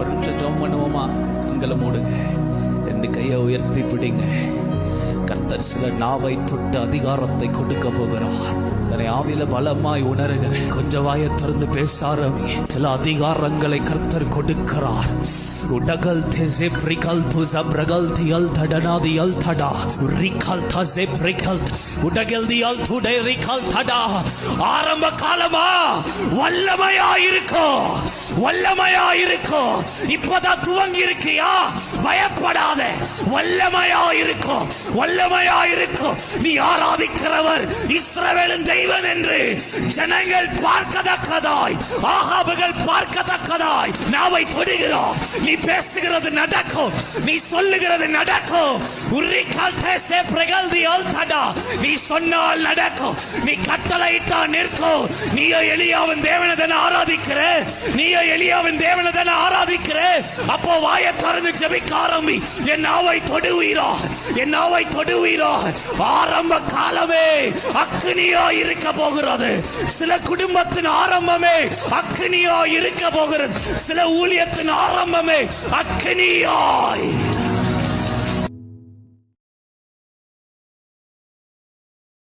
ஒரு நிமிஷம் ஜோம் பண்ணுவோமா? கண்களை மூடுங்க. ரெண்டு கையை உயர்த்தி பிடிங்க. கர்த்தர் நாவை தொட்டு அதிகாரத்தை கொடுக்க போகிறார். தன்னை ஆவியில பலமாய் உணர்கிறேன் கொஞ்ச வாய திறந்து பேசாரவி சில அதிகாரங்களை கர்த்தர் கொடுக்கிறார். உடகல் தேசே பிரிகல் துச பிரகல் தியல் தடனா தடா. ரிகல் தசே பிரிகல் உடகல் தியல் துடை ரிகல் தடா. ஆரம்ப காலமா வல்லமையா இருக்கும் வல்லமையா இருக்கும் இப்பதான் துவங்கி இருக்கியா பயப்படாத. வல்லமையா இருக்கும் உண்மையா இருக்கும் நீ ஆராதிக்கிறவர் இஸ்ரவேலின் தெய்வன் என்று. ஜனங்கள் பார்க்கத்தக்கதாய். ஆகாபுகள் பார்க்கத்தக்கதாய். நாவை தொடுகிறோம். நீ பேசுகிறது நடக்கும். நீ சொல்லுகிறது நடக்கும். உரி கால்தேசே பிரகல்தி தடா நீ சொன்னால் நடக்கும். நீ கட்டளையிட்டா நிற்கும். நீயோ எளியாவின் தேவனதன ஆராதிக்கிற. நீயோ எளியாவின் தேவனதன ஆராதிக்கிற. அப்போ வாயை திறந்து ஜெபிக்க ஆரம்பி. என் நாவை தொடுவீரா என் நாவை தொடுவீரா ஆரம்ப காலமே அக்னியா இருக்க போகிறது. சில குடும்பத்தின் ஆரம்பமே அக்னியா இருக்க போகிறது. சில ஊழியத்தின் ஆரம்பமே அக்னியாய்.